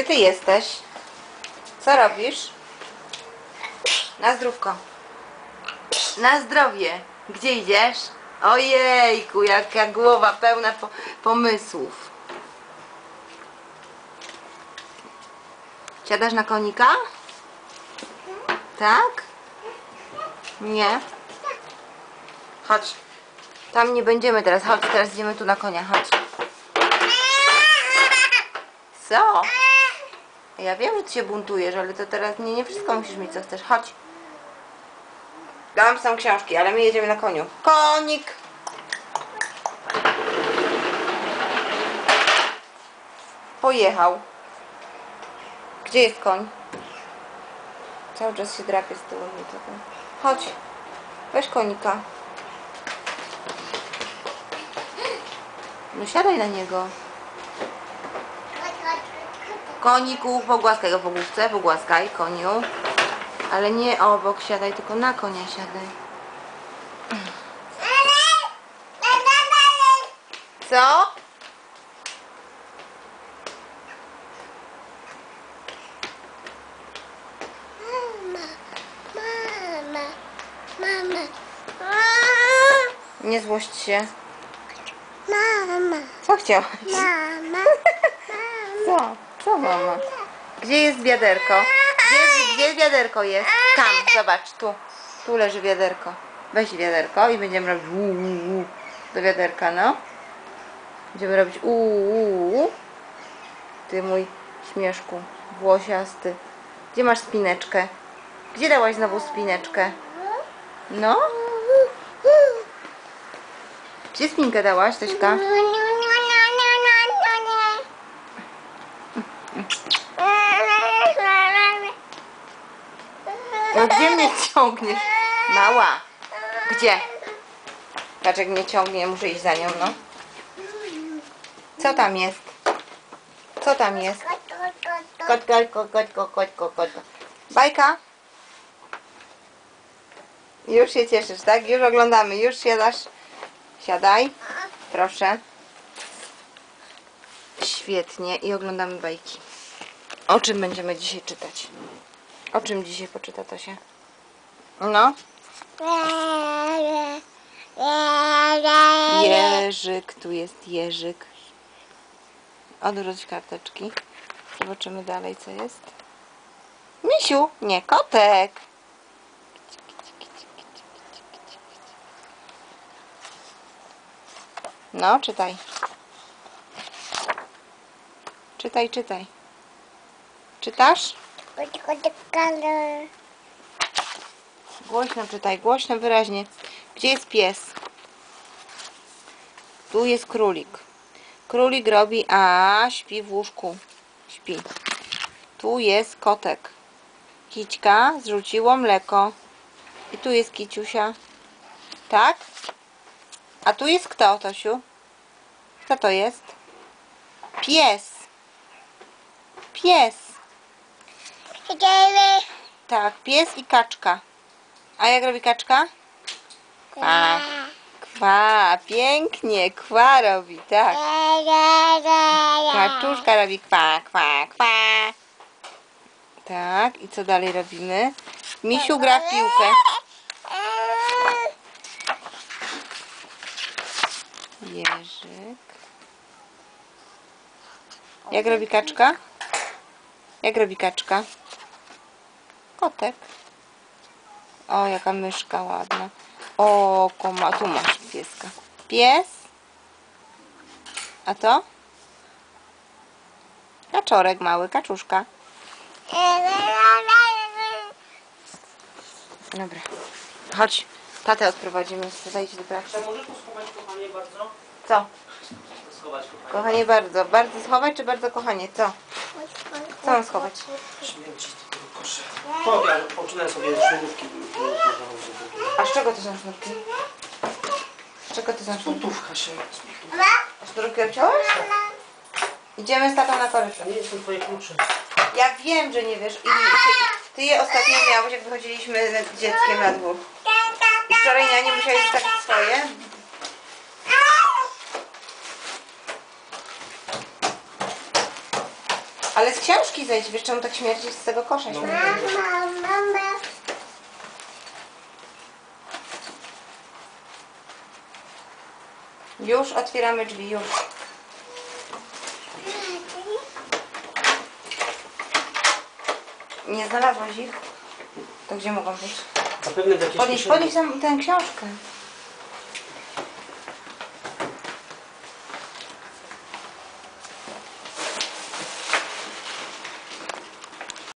Gdzie ty jesteś? Co robisz? Na zdrówko. Na zdrowie. Gdzie idziesz? Ojejku, jaka głowa pełna po pomysłów. Siadasz na konika? Tak? Nie? Chodź. Tam nie będziemy teraz. Chodź, teraz idziemy tu na konia. Chodź. Co? Ja wiem, że ty się buntujesz, ale to teraz nie, nie wszystko musisz mieć, co chcesz. Chodź. Dałam są książki, ale my jedziemy na koniu. Konik! Pojechał. Gdzie jest koń? Cały czas się drapie z tyłu. Chodź. Weź konika. No siadaj na niego. Koniku, pogłaskaj go po główce, pogłaskaj, koniu. Ale nie obok siadaj, tylko na konia siadaj. Co? Mama, mama, Nie złość się. mama, Co chciałaś? mama, Co? Co mama? Gdzie jest wiaderko? Gdzie, gdzie wiaderko jest? Tam, zobacz, tu. Tu leży wiaderko. Weź wiaderko i będziemy robić uu do wiaderka, no. Będziemy robić uu. Ty mój śmieszku, włosiasty. Gdzie masz spineczkę? Gdzie dałaś znowu spineczkę? No? Gdzie spinkę dałaś, Tośka? Gdzie mnie ciągniesz? Mała. Gdzie? Dlaczego mnie ciągnie? Muszę iść za nią, no. Co tam jest? Co tam jest? Kot, kot, kot, kot, kot, kot, kot, kot. Bajka? Już się cieszysz, tak? Już oglądamy. Już siadasz. Siadaj. Proszę. Świetnie. I oglądamy bajki. O czym będziemy dzisiaj czytać? O czym dzisiaj poczyta to się? No? Jerzyk, tu jest Jerzyk. Odwróć karteczki. Zobaczymy dalej, co jest. Misiu, nie, kotek. No, czytaj. Czytaj, czytaj. Czytasz? Głośno czytaj, głośno, wyraźnie. Gdzie jest pies? Tu jest królik. Królik robi, a śpi w łóżku. Śpi. Tu jest kotek. Kićka zrzuciło mleko. I tu jest kiciusia. Tak? A tu jest kto, Tosiu? Kto to jest? Pies. Pies. Tak, pies i kaczka. A jak robi kaczka? Kwa. Kwa, pięknie, kwa robi, tak. Kaczuszka robi kwa, kwa, kwa. Tak, i co dalej robimy? Misiu gra w piłkę. Jerzyk. Jak robi kaczka? Jak robi kaczka? Kotek. O, jaka myszka ładna. O, koma, tu masz pieska. Pies. A to? Kaczorek mały, kaczuszka. Dobra. Chodź, tatę odprowadzimy. Zadajcie do pracy. Czy może tu schować kochanie bardzo? Co? Schować kochanie. Kochanie bardzo. Bardzo schować czy bardzo kochanie? Co? Co mam schować? Śmierci z tego kosza. Po, ja poczynałem sobie sznurówki. A z czego to są sznurki? Z czego to są sznurki? Stutówka się. A sznurki obciąłeś? Idziemy z tatą na korytarz. Nie są twoje klucze. Ja wiem, że nie wiesz. I, ty, ty je ostatnio miałeś, jak wychodziliśmy z dzieckiem na dwór. I wczoraj na nie musiałeś zostawić swoje. Ale z książki zejdź, wiesz czemu tak śmierdzisz z tego kosza? No. Mama, mama. Już otwieramy drzwi, już. Nie znalazłaś ich? To gdzie mogą być? Podnieś, podnieś tam tę książkę.